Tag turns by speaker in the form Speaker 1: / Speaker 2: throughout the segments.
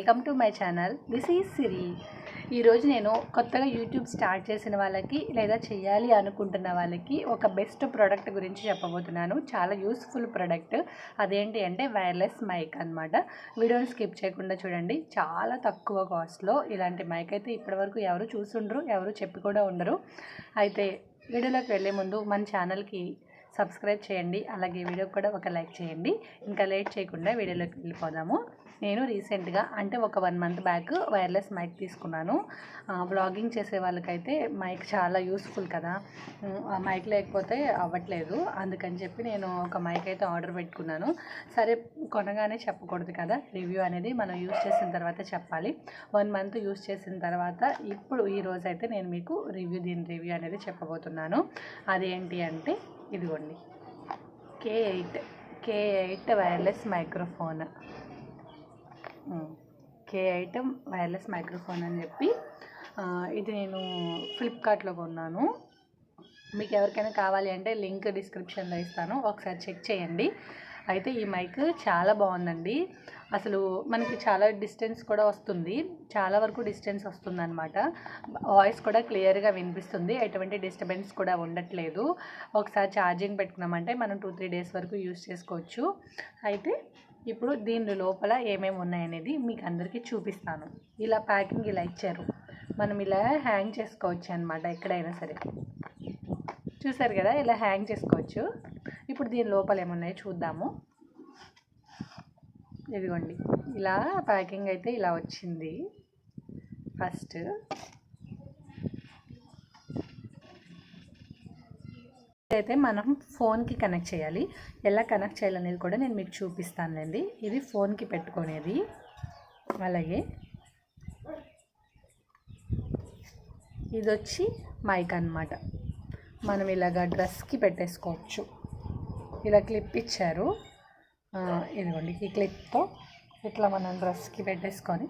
Speaker 1: Welcome to my channel. This is Siri ఈరోజు నేను కొత్తగా యూట్యూబ్ స్టార్ట్ చేసిన వాళ్ళకి లేదా చేయాలి అనుకుంటున్న వాళ్ళకి ఒక బెస్ట్ ప్రోడక్ట్ గురించి చెప్పబోతున్నాను. చాలా యూస్ఫుల్ ప్రోడక్ట్ అదేంటి అంటే వైర్లెస్ మైక్ అనమాట వీడియోని స్కిప్ చేయకుండా చూడండి. చాలా తక్కువ కాస్ట్లో ఇలాంటి మైక్ అయితే ఇప్పటివరకు ఎవరు చూసుండ్రు ఎవరు చెప్పి కూడా ఉండరు. అయితే వీడియోలోకి వెళ్ళే ముందు మన ఛానల్కి సబ్స్క్రైబ్ చేయండి. అలాగే వీడియోకి కూడా ఒక లైక్ చేయండి. ఇంకా లేట్ చేయకుండా వీడియోలోకి వెళ్ళిపోదాము. నేను రీసెంట్గా అంటే ఒక one month back wireless mic తీసుకున్నాను. వ్లాగింగ్ చేసే వాళ్ళకైతే మైక్ చాలా యూస్ఫుల్ కదా. ఆ మైక్ లేకపోతే అవ్వట్లేదు. అందుకని చెప్పి నేను ఒక మైక్ అయితే ఆర్డర్ పెట్టుకున్నాను. సరే కొనగానే చెప్పకూడదు కదా. రివ్యూ అనేది మనం యూస్ చేసిన తర్వాత చెప్పాలి. వన్ మంత్ యూస్ చేసిన తర్వాత ఇప్పుడు ఈ అయితే నేను మీకు రివ్యూ దీని రివ్యూ అనేది చెప్పబోతున్నాను. అదేంటి అంటే ఇదిగోండి. K eight K eight wireless microphone K eight wireless microphone అని చెప్పి ఇది నేను ఫ్లిప్కార్ట్లో కొన్నాను. మీకు ఎవరికైనా కావాలి అంటే లింక్ డిస్క్రిప్షన్లో ఇస్తాను. ఒకసారి చెక్ చేయండి. అయితే ఈ మైక్ చాలా బాగుందండి. అసలు మనకి చాలా డిస్టెన్స్ కూడా వస్తుంది. చాలా వరకు డిస్టెన్స్ వస్తుంది అనమాట వాయిస్ కూడా క్లియర్గా వినిపిస్తుంది. ఎటువంటి డిస్టర్బెన్స్ కూడా ఉండట్లేదు. ఒకసారి ఛార్జింగ్ పెట్టుకున్నామంటే మనం టూ త్రీ డేస్ వరకు యూస్ చేసుకోవచ్చు. అయితే ఇప్పుడు దీని లోపల ఏమేమి ఉన్నాయనేది మీకు అందరికీ చూపిస్తాను. ఇలా ప్యాకింగ్ ఇలా ఇచ్చారు. మనం ఇలా హ్యాంగ్ చేసుకోవచ్చు అనమాట ఎక్కడైనా సరే. చూసారు కదా? ఇలా హ్యాంగ్ చేసుకోవచ్చు. ఇప్పుడు దీని లోపల ఏమున్నాయో చూద్దాము. ఇదిగోండి. ఇలా ప్యాకింగ్ అయితే ఇలా వచ్చింది. ఫస్ట్ అయితే మనం ఫోన్కి కనెక్ట్ చేయాలి. ఎలా కనెక్ట్ చేయాలనేది కూడా నేను మీకు చూపిస్తానులేండి. ఇది ఫోన్కి పెట్టుకునేది. అలాగే ఇది వచ్చి మైక్ అన్నమాట. మనం ఇలాగ డ్రెస్కి పెట్టేసుకోవచ్చు. ఇలా క్లిప్ ఇచ్చారు. ఇదిగోండి ఈ క్లిప్తో ఇట్లా మనం డ్రెస్కి పెట్టేసుకొని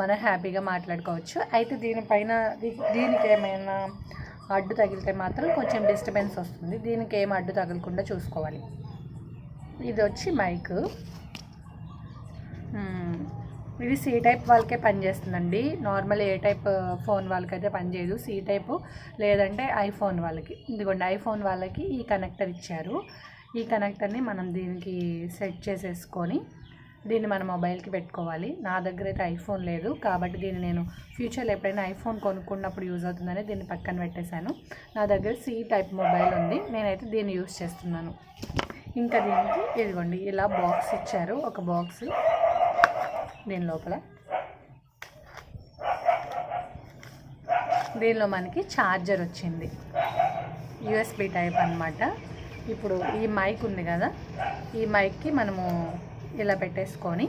Speaker 1: మనం హ్యాపీగా మాట్లాడుకోవచ్చు. అయితే దీనిపైన దీనికి ఏమైనా అడ్డు తగిలితే మాత్రం కొంచెం డిస్టర్బెన్స్ వస్తుంది. దీనికి ఏం అడ్డు తగలకుండా చూసుకోవాలి. ఇది వచ్చి మైక్. ఇది సి టైప్ వాళ్ళకే పనిచేస్తుందండి నార్మల్ ఏ టైప్ ఫోన్ వాళ్ళకైతే పనిచేయదు సి టైపు లేదంటే ఐఫోన్ వాళ్ళకి. ఇదిగోండి ఐఫోన్ వాళ్ళకి ఈ కనెక్టర్ ఇచ్చారు. ఈ కనెక్టర్ని మనం దీనికి సెట్ చేసేసుకొని దీన్ని మన మొబైల్కి పెట్టుకోవాలి. నా దగ్గర అయితే ఐఫోన్ లేదు కాబట్టి దీన్ని నేను ఫ్యూచర్లో ఎప్పుడైనా ఐఫోన్ కొనుక్కున్నప్పుడు యూజ్ అవుతుందని దీన్ని పక్కన పెట్టేశాను. నా దగ్గర సి టైప్ మొబైల్ ఉంది. నేనైతే దీన్ని యూజ్ చేస్తున్నాను. ఇంకా దీనికి ఇదిగోండి ఇలా బాక్స్ ఇచ్చారు. ఒక బాక్స్ దీని లోపల. దీనిలో మనకి ఛార్జర్ వచ్చింది. యూఎస్బి టైప్ అనమాట ఇప్పుడు ఈ మైక్ ఉంది కదా ఈ మైక్కి మనము ఇలా పెట్టేసుకొని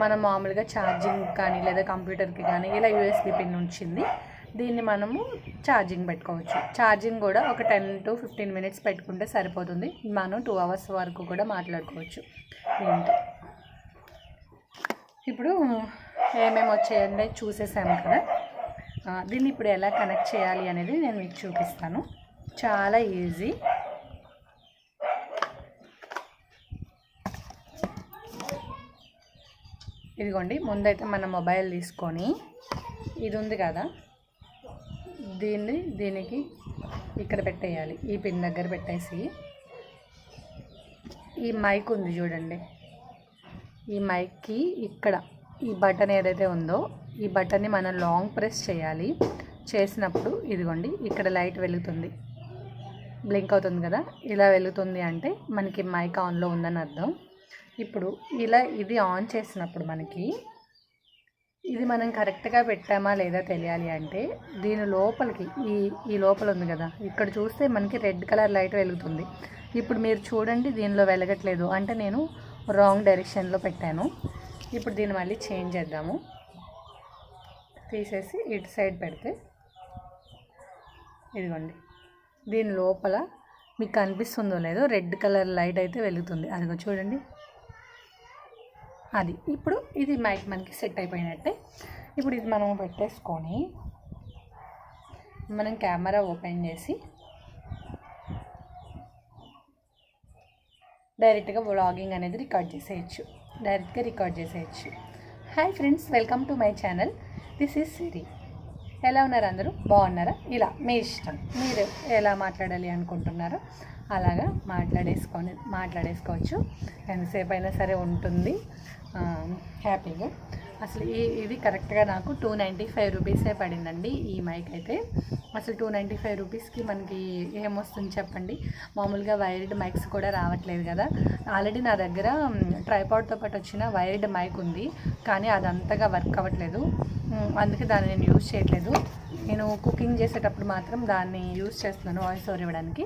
Speaker 1: మనం మామూలుగా ఛార్జింగ్ కానీ లేదా కంప్యూటర్కి కానీ ఇలా యూఎస్బి పిన్ ఉంచింది. దీన్ని మనము ఛార్జింగ్ పెట్టుకోవచ్చు. ఛార్జింగ్ కూడా ఒక టెన్ టు ఫిఫ్టీన్ మినిట్స్ పెట్టుకుంటే సరిపోతుంది. మనం టూ అవర్స్ వరకు కూడా మాట్లాడుకోవచ్చు. దీంతో. ఇప్పుడు ఏమేమి వచ్చాయంటే చూసేసాము కదా. దీన్ని ఇప్పుడు ఎలా కనెక్ట్ చేయాలి అనేది నేను మీకు చూపిస్తాను. చాలా ఈజీ ఇదిగోండి ముందైతే మన మొబైల్ తీసుకొని ఇది ఉంది కదా దీన్ని దీనికి ఇక్కడ పెట్టేయాలి ఈ పిన్ దగ్గర పెట్టేసి. ఈ మైక్ ఉంది చూడండి ఈ మైక్కి ఇక్కడ ఈ బటన్ ఏదైతే ఉందో ఈ బటన్ని మనం లాంగ్ ప్రెస్ చేయాలి. చేసినప్పుడు ఇదిగోండి ఇక్కడ లైట్ వెలుగుతుంది. బ్లింక్ అవుతుంది కదా ఇలా వెలుగుతుంది అంటే మనకి మైక్ ఆన్లో ఉందని అర్థం. ఇప్పుడు ఇలా ఇది ఆన్ చేసినప్పుడు మనకి ఇది మనం కరెక్ట్గా పెట్టామా లేదా తెలియాలి అంటే దీని లోపలికి ఈ ఈ లోపల ఉంది కదా. ఇక్కడ చూస్తే మనకి రెడ్ కలర్ లైట్ వెలుగుతుంది. ఇప్పుడు మీరు చూడండి దీనిలో వెలగట్లేదు అంటే నేను రాంగ్ డైరెక్షన్లో పెట్టాను. ఇప్పుడు దీన్ని మళ్ళీ చేంజ్ చేద్దాము. తీసేసి ఇటు సైడ్ పెడితే ఇదిగోండి. దీని లోపల మీకు కనిపిస్తుందో లేదో రెడ్ కలర్ లైట్ అయితే వెలుగుతుంది. అదిగో చూడండి. అది. ఇప్పుడు ఇది మైక్ మనకి సెట్ అయిపోయినట్టే. ఇప్పుడు ఇది మనం పెట్టేసుకొని మనం కెమెరా ఓపెన్ చేసి డైరెక్ట్గా వ్లాగింగ్ అనేది రికార్డ్ చేసేయచ్చు. డైరెక్ట్గా రికార్డ్ చేసేయచ్చు. Hi friends welcome to my channel this is Siri ఎలా ఉన్నారు అందరూ? బాగున్నారా? ఇలా మీ ఇష్టం. మీరు ఎలా మాట్లాడాలి అనుకుంటున్నారో అలాగా మాట్లాడేసుకొని మాట్లాడేసుకోవచ్చు. ఎంతసేపు అయినా సరే ఉంటుంది. హ్యాపీగా. అసలు ఈ ఇది కరెక్ట్గా నాకు టూ నైంటీ ఫైవ్ రూపీసే పడిందండి ఈ మైక్ అయితే. అసలు టూ నైంటీ ఫైవ్ రూపీస్కి మనకి ఏమొస్తుంది చెప్పండి? మామూలుగా వైర్డ్ మైక్స్ కూడా రావట్లేదు కదా. ఆల్రెడీ నా దగ్గర ట్రైపాడ్తో పాటు వచ్చిన వైర్డ్ మైక్ ఉంది. కానీ అది అంతగా వర్క్ అవ్వట్లేదు. అందుకే దాన్ని నేను యూజ్ చేయట్లేదు. నేను కుకింగ్ చేసేటప్పుడు మాత్రం దాన్ని యూజ్ చేస్తున్నాను వాయిస్ ఓవర్ ఇవ్వడానికి.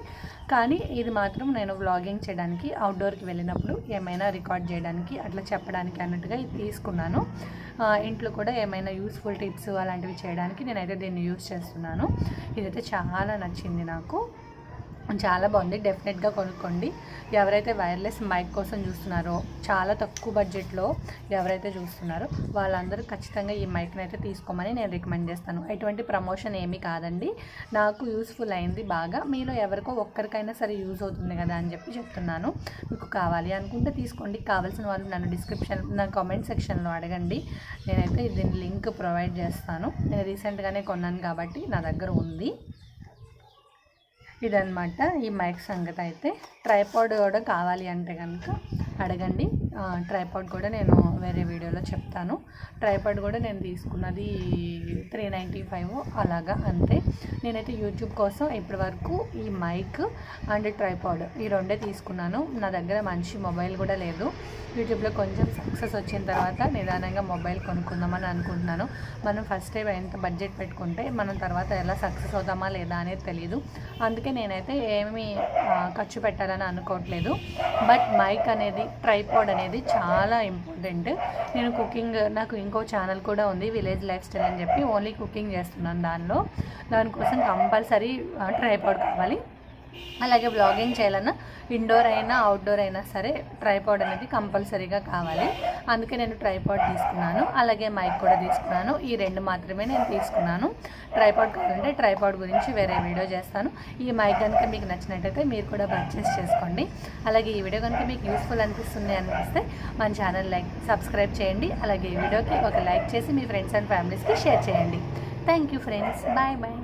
Speaker 1: కానీ ఇది మాత్రం నేను వ్లాగింగ్ చేయడానికి అవుట్డోర్కి వెళ్ళినప్పుడు ఏమైనా రికార్డ్ చేయడానికి అట్లా చెప్పడానికి అన్నట్టుగా ఇది తీసుకున్నాను. ఇంట్లో కూడా ఏమైనా యూస్ఫుల్ టిప్స్ అలాంటివి చేయడానికి నేనైతే దీన్ని యూజ్ చేస్తున్నాను. ఇదైతే చాలా నచ్చింది నాకు. చాలా బాగుంది. డెఫినెట్గా కొనుక్కోండి. ఎవరైతే వైర్లెస్ మైక్ కోసం చూస్తున్నారో చాలా తక్కువ బడ్జెట్లో ఎవరైతే చూస్తున్నారో వాళ్ళందరూ ఖచ్చితంగా ఈ మైక్ని అయితే తీసుకోమని నేను రికమెండ్ చేస్తాను. ఎటువంటి ప్రమోషన్ ఏమీ కాదండి. నాకు యూస్ఫుల్ అయింది బాగా. మీలో ఎవరికో ఒక్కరికైనా సరే యూజ్ అవుతుంది కదా అని చెప్పి చెప్తున్నాను. మీకు కావాలి అనుకుంటే తీసుకోండి. కావాల్సిన వాళ్ళు నన్ను డిస్క్రిప్షన్ నా కామెంట్ సెక్షన్లో అడగండి. నేనైతే దీని లింక్ ప్రొవైడ్ చేస్తాను. నేను రీసెంట్గానే కొన్నాను కాబట్టి నా దగ్గర ఉంది. ఇదన్నమాట ఈ మైక్ సంగతి అయితే. ట్రైపాడ్ కూడా కావాలి అంటే కనుక అడగండి. ట్రైపాడ్ కూడా నేను వేరే వీడియోలో చెప్తాను. ట్రైపాడ్ కూడా నేను తీసుకున్నది త్రీ నైంటీ ఫైవ్ అలాగా అంతే. నేనైతే యూట్యూబ్ కోసం ఇప్పటి వరకు ఈ మైక్ అండ్ ట్రైపాడ్ ఈ రెండే తీసుకున్నాను. నా దగ్గర మంచి మొబైల్ కూడా లేదు. యూట్యూబ్లో కొంచెం సక్సెస్ వచ్చిన తర్వాత నిదానంగా మొబైల్ కొనుక్కుందామని అనుకుంటున్నాను. మనం ఫస్ట్ టైం ఎంత బడ్జెట్ పెట్టుకుంటే మనం తర్వాత ఎలా సక్సెస్ అవుతామా లేదా అనేది తెలియదు అందుకే నేనైతే ఏమీ ఖర్చు పెట్టాలని అనుకోవట్లేదు. బట్ మైక్ అనేది ట్రైపాడ్ అనేది అనేది చాలా ఇంపార్టెంట్. నేను కుకింగ్ నాకు ఇంకో ఛానల్ కూడా ఉంది విలేజ్ లైఫ్ స్టైల్ అని చెప్పి ఓన్లీ కుకింగ్ చేస్తున్నాను దానిలో. దానికోసం కంపల్సరీ ట్రైపాడ్ కావాలి. అలాగే బ్లాగింగ్ చేయాలన్నా ఇండోర్ అయినా అవుట్డోర్ అయినా సరే ట్రైపాడ్ అనేది కంపల్సరీగా కావాలి. అందుకే నేను ట్రైపాడ్ తీసుకున్నాను. అలాగే మైక్ కూడా తీసుకున్నాను. ఈ రెండు మాత్రమే నేను తీసుకున్నాను. ట్రైపాడ్ కావాలంటే ట్రైపాడ్ గురించి వేరే వీడియో చేస్తాను. ఈ మైక్ కనుక మీకు నచ్చినట్టయితే మీరు కూడా పర్చేస్ చేసుకోండి. అలాగే ఈ వీడియో కనుక మీకు యూస్ఫుల్ అనిపిస్తుంది అనిపిస్తే మన ఛానల్ లైక్ సబ్స్క్రైబ్ చేయండి. అలాగే ఈ వీడియోకి ఒక లైక్ చేసి మీ ఫ్రెండ్స్ అండ్ ఫ్యామిలీస్కి షేర్ చేయండి. Thank you friends bye bye